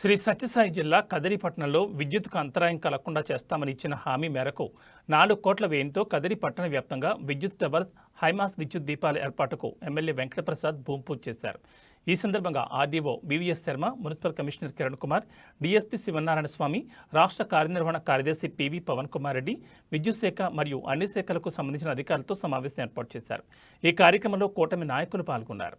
శ్రీ సత్యసాయి జిల్లా కదిరిపట్నంలో విద్యుత్కు అంతరాయం కలగకుండా చేస్తామని ఇచ్చిన హామీ మేరకు నాలుగు కోట్ల వ్యయంతో కదిరి పట్టణ వ్యాప్తంగా విద్యుత్ టవర్స్ హైమాస్ విద్యుత్ దీపాల ఏర్పాటుకు ఎమ్మెల్యే వెంకటప్రసాద్ భూమి పూజ చేశారు. ఈ సందర్భంగా RDO BVS Sharma municipal commissioner Kiran Kumar DSP Shivanarayana Swamy రాష్ట్ర కార్యనిర్వహణ కార్యదర్శి పివి పవన్ కుమార్ రెడ్డి విద్యుత్ శాఖ మరియు అన్ని శాఖలకు సంబంధించిన అధికారులతో సమావేశం ఏర్పాటు చేశారు. ఈ కార్యక్రమంలో కూటమి నాయకులు పాల్గొన్నారు.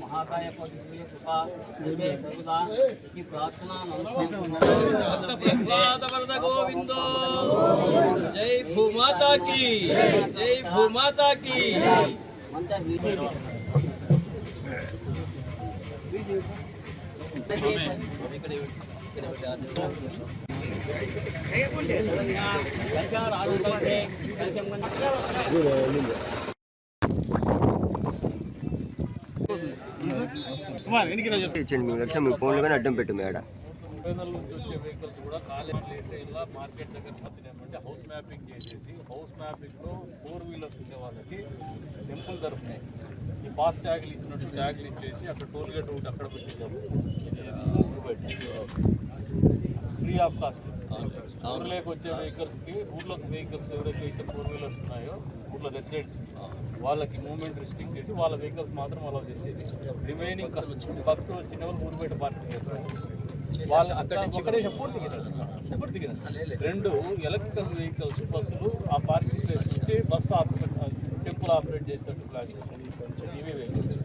మహాకాయ పద్ధతి కృపా పూజే సర్వదా ఈ ప్రార్థన నమస్కారం గోవిందో జై భూమాతా की జై భూమాతా की ఇచ్చండి మీ లక్ష్యం మీ ఫోన్లో కానీ అడ్డం పెట్టు మేడ. ఫైనల్ నుంచి వచ్చే వెహికల్స్ కూడా ప్లేస్ ఇలా మార్కెట్ దగ్గర వచ్చినాయంటే హౌస్ మ్యాపింగ్ చేసేసి హౌస్ మ్యాపింగ్లో ఫోర్ వీలర్స్ ఉండే వాళ్ళకి టెంపుల్ తరఫునే ఈ ఫాస్ట్ ట్యాగ్లు ఇచ్చినట్టు ట్యాగ్లు ఇచ్చేసి అక్కడ టోల్ గేట్ రూట్ అక్కడ పెట్టించాము ఫ్రీ ఆఫ్ కాస్ట్ ఊర్లోకి వచ్చే వెహికల్స్కి ఊర్లోకి వెహికల్స్ ఎవరైతే ఫోర్ వీలర్స్ ఊర్లో రెసిడెంట్స్ వాళ్ళకి మూవ్మెంట్ రిస్ట్రిక్ట్ చేసి వాళ్ళ వెహికల్స్ మాత్రం అలౌ చేసేది. రిమైనింగ్ భక్తులు వచ్చిన వాళ్ళు ఊరుబయట పార్కింగ్ వాళ్ళు అక్కడ ఇక్కడే పూర్తి గిరాలి. పూర్తి గిరాలి. రెండు ఎలక్ట్రికల్ వెహికల్స్ బస్సులు ఆ పార్కింగ్ ప్లేస్ నుంచి బస్సు ఆపరేట్ టెంపుల్ ఆపరేట్ చేసేటట్టు ప్లాన్ చేశారు. ఇవే వెహికల్స్